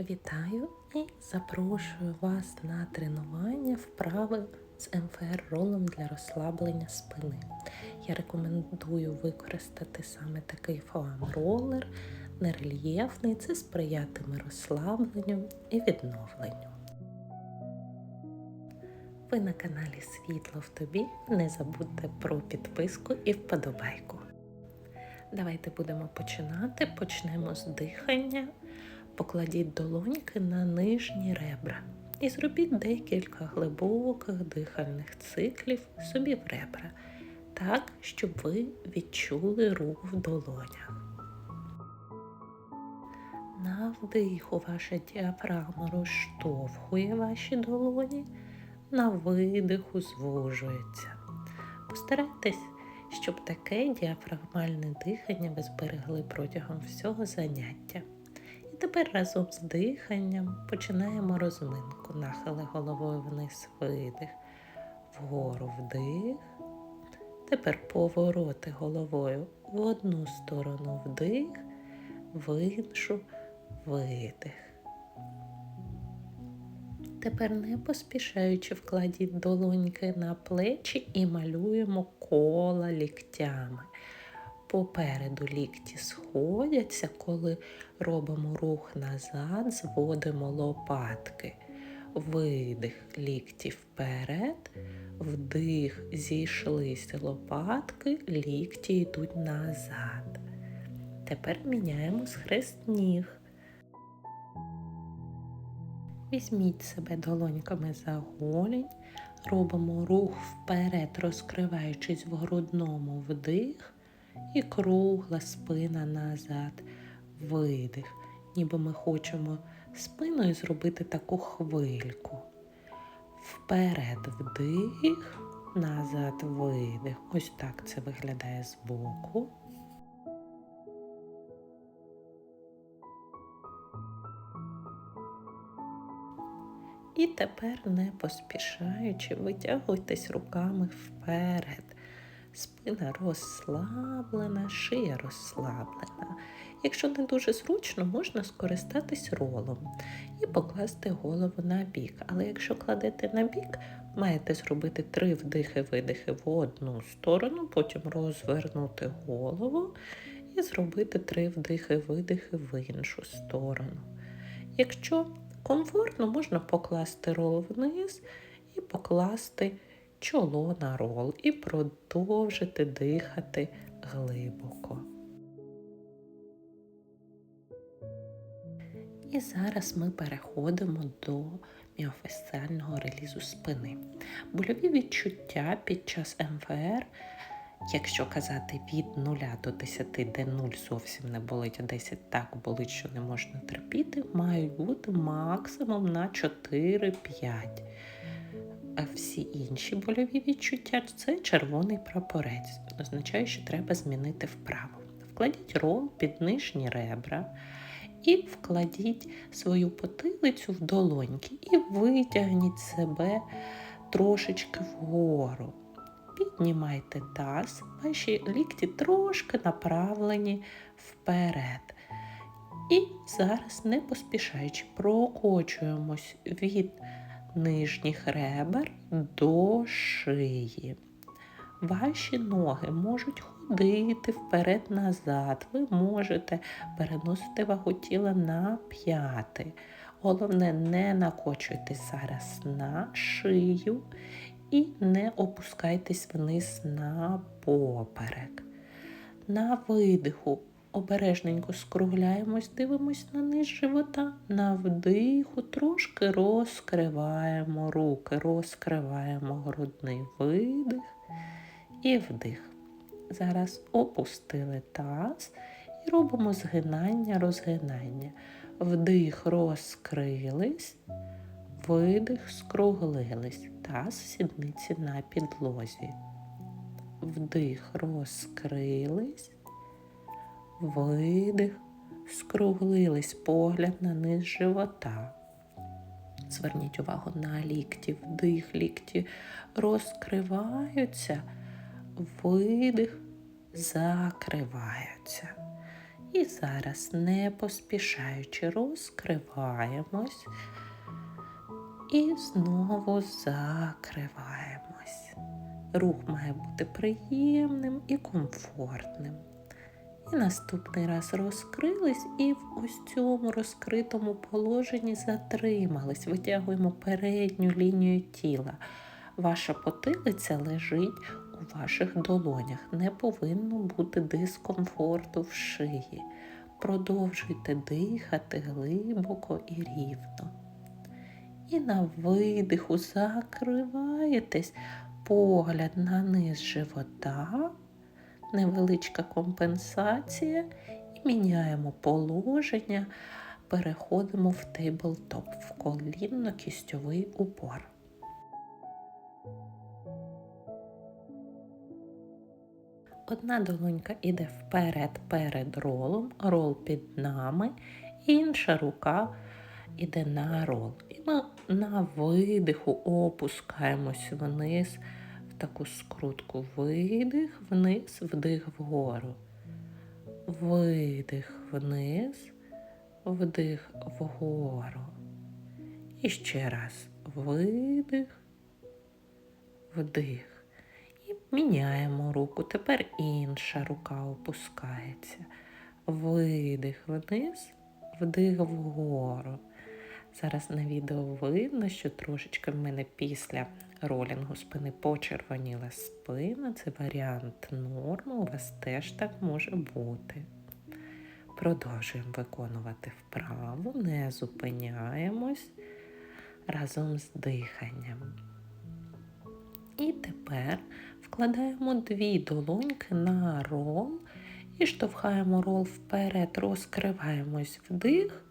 Вітаю і запрошую вас на тренування вправи з МФР ролом для розслаблення спини. Я рекомендую використати саме такий фоам-ролер, нерельєфний, це сприятиме розслабленню і відновленню. Ви на каналі Світло в тобі. Не забудьте про підписку і вподобайку. Давайте будемо починати. Почнемо з дихання. Покладіть долоньки на нижні ребра і зробіть декілька глибоких дихальних циклів собі в ребра, так, щоб ви відчули рух в долонях. На вдиху ваша діафрагма розштовхує ваші долоні, на видиху звужується. Постарайтесь, щоб таке діафрагмальне дихання ви зберегли протягом всього заняття. І тепер разом з диханням починаємо розминку. Нахили головою вниз видих, вгору вдих. Тепер повороти головою в одну сторону вдих, в іншу видих. Тепер не поспішаючи вкладіть долоньки на плечі і малюємо кола ліктями. Попереду лікті сходяться, коли робимо рух назад, зводимо лопатки. Видих лікті вперед, вдих, зійшлися лопатки, лікті йдуть назад. Тепер міняємо схрест ніг. Візьміть себе долоньками за голінь, робимо рух вперед, розкриваючись в грудному вдих і кругла спина назад, видих, ніби ми хочемо спиною зробити таку хвильку. Вперед вдих, назад видих. Ось так це виглядає збоку. І тепер, не поспішаючи, витягуйтесь руками вперед. Спина розслаблена, шия розслаблена. Якщо не дуже зручно, можна скористатись ролом і покласти голову на бік. Але якщо кладете на бік, маєте зробити три вдихи-видихи в одну сторону, потім розвернути голову і зробити три вдихи-видихи в іншу сторону. Якщо комфортно, можна покласти рол вниз і покласти чоло на рол і продовжити дихати глибоко. І зараз ми переходимо до міофасціального релізу спини. Больові відчуття під час МФР, якщо казати від 0 до 10, де 0 зовсім не болить, а 10 так болить, що не можна терпіти, мають бути максимум на 4-5. А всі інші больові відчуття це червоний прапорець. Означає, що треба змінити вправо. Вкладіть рол під нижні ребра і вкладіть свою потилицю в долоньки і витягніть себе трошечки вгору. Піднімайте таз, ваші лікті трошки направлені вперед. І зараз, не поспішаючи, прокочуємось від нижніх ребер до шиї. Ваші ноги можуть ходити вперед-назад. Ви можете переносити вагу тіла на п'яти. Головне, не накочуйтесь зараз на шию і не опускайтесь вниз на поперек. На видиху обережненько скругляємось, дивимось на низ живота. На вдиху трошки розкриваємо руки, розкриваємо грудний видих і вдих. Зараз опустили таз і робимо згинання, розгинання. Вдих, розкрились, видих, скруглились. Таз сідниці на підлозі. Вдих, розкрились, видих, скруглились погляд на низ живота. Зверніть увагу на лікті, вдих, лікті розкриваються, видих, закриваються. І зараз, не поспішаючи, розкриваємось і знову закриваємось. Рух має бути приємним і комфортним. І наступний раз розкрились і в ось цьому розкритому положенні затримались. Витягуємо передню лінію тіла. Ваша потилиця лежить у ваших долонях. Не повинно бути дискомфорту в шиї. Продовжуйте дихати глибоко і рівно. І на видиху закриваєтесь погляд на низ живота, невеличка компенсація і міняємо положення, переходимо в тейблтоп, в колінно-кістьовий упор. Одна долонька іде вперед перед ролом, рол під нами, інша рука іде на рол. І ми на видиху опускаємось вниз таку скрутку. Видих, вниз, вдих вгору. Видих вниз, вдих вгору. І ще раз видих, вдих. І Міняємо руку. Тепер інша рука опускається. Видих вниз, вдих вгору. Зараз на відео видно, що трошечки в мене після ролінгу спини почервоніла спина. Це варіант норми, у вас теж так може бути. Продовжуємо виконувати вправу, не зупиняємось разом з диханням. І тепер вкладаємо дві долоньки на рол і штовхаємо рол вперед, розкриваємось вдих,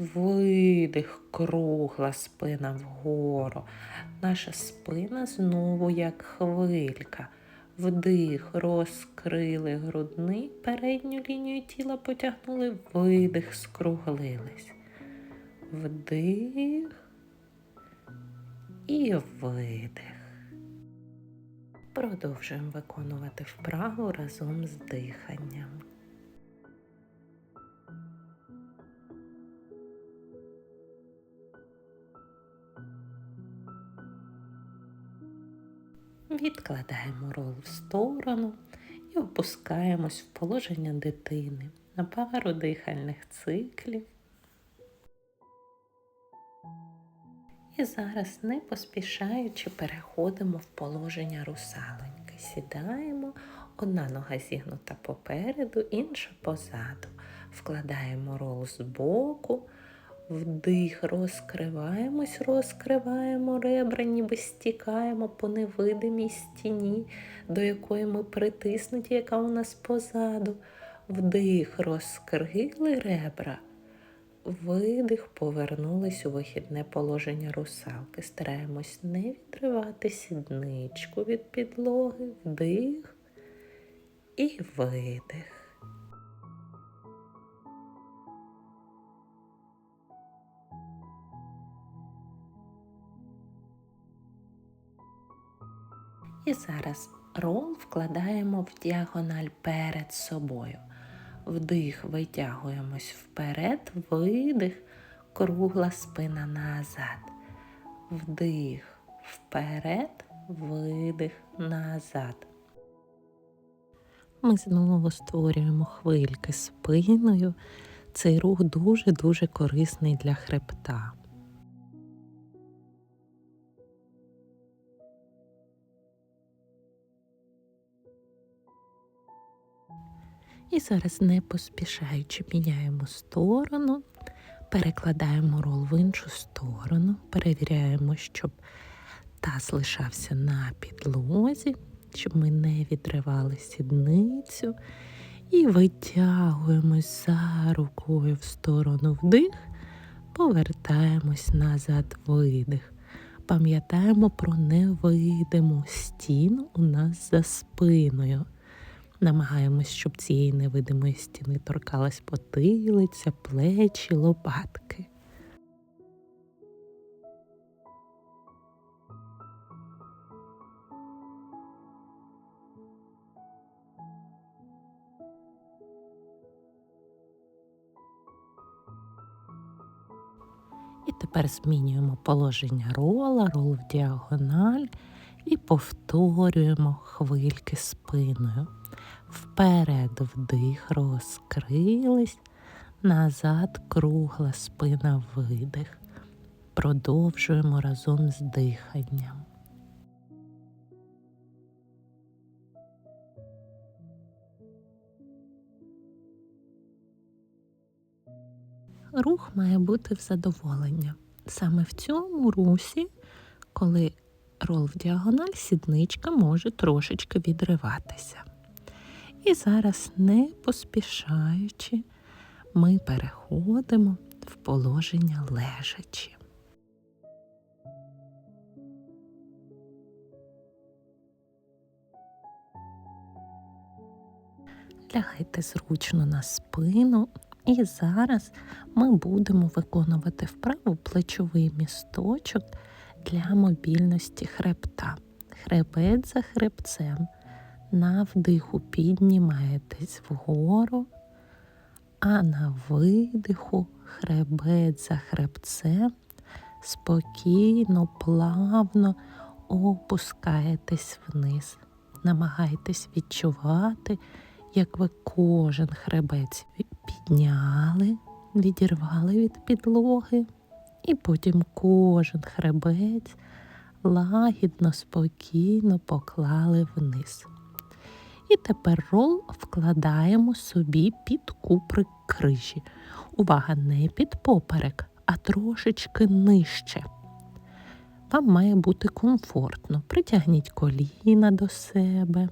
видих, кругла спина вгору. Наша спина знову як хвилька. Вдих, розкрили грудний, передню лінію тіла потягнули, видих, скруглились. Вдих і видих. Продовжуємо виконувати вправу разом з диханням. Відкладаємо рол в сторону і опускаємось в положення дитини на пару дихальних циклів. І зараз, не поспішаючи, переходимо в положення русалоньки. Сідаємо, одна нога зігнута попереду, інша позаду. Вкладаємо рол з боку, вдих, розкриваємось, розкриваємо ребра, ніби стікаємо по невидимій стіні, до якої ми притиснуті, яка у нас позаду. Вдих, розкрили ребра. Видих, повернулись у вихідне положення русалки. Стараємось не відривати сідничку від підлоги, вдих і видих. І зараз рол вкладаємо в діагональ перед собою. Вдих, витягуємось вперед, видих, кругла спина назад. Вдих, вперед, видих назад. Ми знову створюємо хвильки спиною. Цей рух дуже-дуже корисний для хребта. І зараз, не поспішаючи, міняємо сторону, перекладаємо рол в іншу сторону, перевіряємо, щоб таз лишався на підлозі, щоб ми не відривали сідницю. І витягуємось за рукою в сторону вдих, повертаємось назад видих. Пам'ятаємо про невидиму стіну у нас за спиною. Намагаємось, щоб цієї невидимої стіни торкалась потилиця, плечі, лопатки. І тепер змінюємо положення рола, рол в діагональ і повторюємо хвильки спиною. Вперед вдих, розкрились, назад кругла спина видих. Продовжуємо разом з диханням. Рух має бути в задоволення. Саме в цьому русі, коли рол в діагональ, сідничка може трошечки відриватися. І зараз, не поспішаючи, ми переходимо в положення лежачі. Лягайте зручно на спину, і зараз ми будемо виконувати вправу плечовий місточок для мобільності хребта. Хребет за хребцем. На вдиху піднімаєтесь вгору, а на видиху хребет за хребцем спокійно, плавно опускаєтесь вниз. Намагайтесь відчувати, як ви кожен хребець підняли, відірвали від підлоги, і потім кожен хребець лагідно, спокійно поклали вниз. І тепер рол вкладаємо собі під куприк крижі. Увага, не під поперек, а трошечки нижче. Вам має бути комфортно. Притягніть коліна до себе.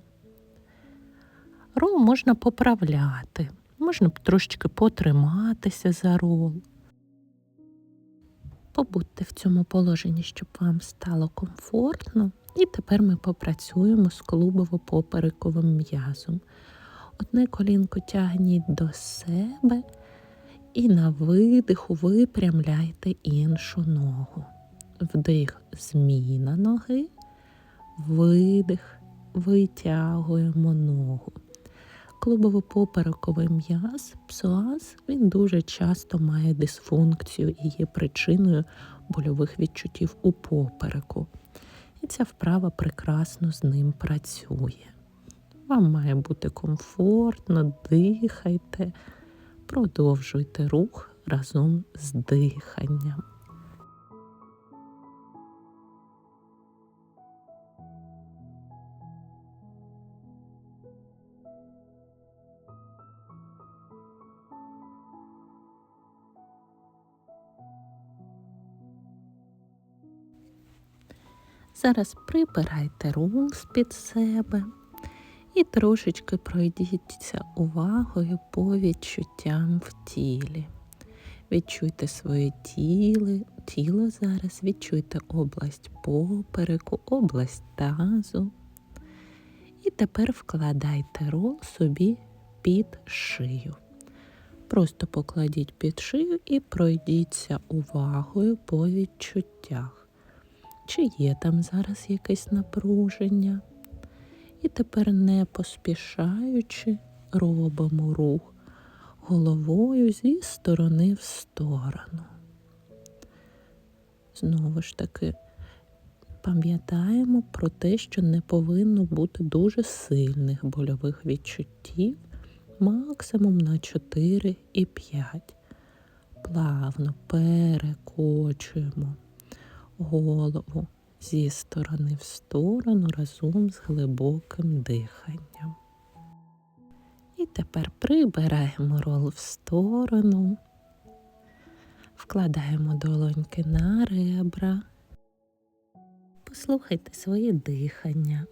Рол можна поправляти, можна трошечки потриматися за рол. Побудьте в цьому положенні, щоб вам стало комфортно. І тепер ми попрацюємо з клубово-поперековим м'язом. Одне колінко тягніть до себе і на видиху випрямляйте іншу ногу. Вдих, зміна ноги, видих, витягуємо ногу. Клубово-поперековий м'яз, псоаз, він дуже часто має дисфункцію і є причиною больових відчуттів у попереку. І ця вправа прекрасно з ним працює. Вам має бути комфортно, дихайте, продовжуйте рух разом з диханням. Зараз прибирайте рул з-під себе і трошечки пройдіться увагою по відчуттям в тілі. Відчуйте своє тіло, тіло зараз, відчуйте область попереку, область тазу. І тепер вкладайте рол собі під шию. Просто покладіть під шию і пройдіться увагою по відчуттях чи є там зараз якесь напруження. І тепер, не поспішаючи, робимо рух головою зі сторони в сторону. Знову ж таки, пам'ятаємо про те, що не повинно бути дуже сильних больових відчуттів, максимум на 4 і 5. Плавно перекочуємо голову зі сторони в сторону разом з глибоким диханням. І тепер прибираємо рол в сторону, вкладаємо долоньки на ребра, послухайте своє дихання,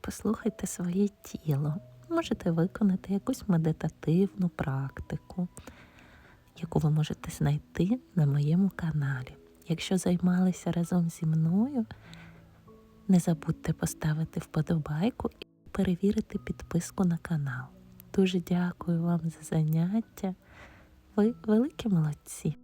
послухайте своє тіло. Можете виконати якусь медитативну практику, яку ви можете знайти на моєму каналі. Якщо займалися разом зі мною, не забудьте поставити вподобайку і перевірити підписку на канал. Дуже дякую вам за заняття. Ви великі молодці!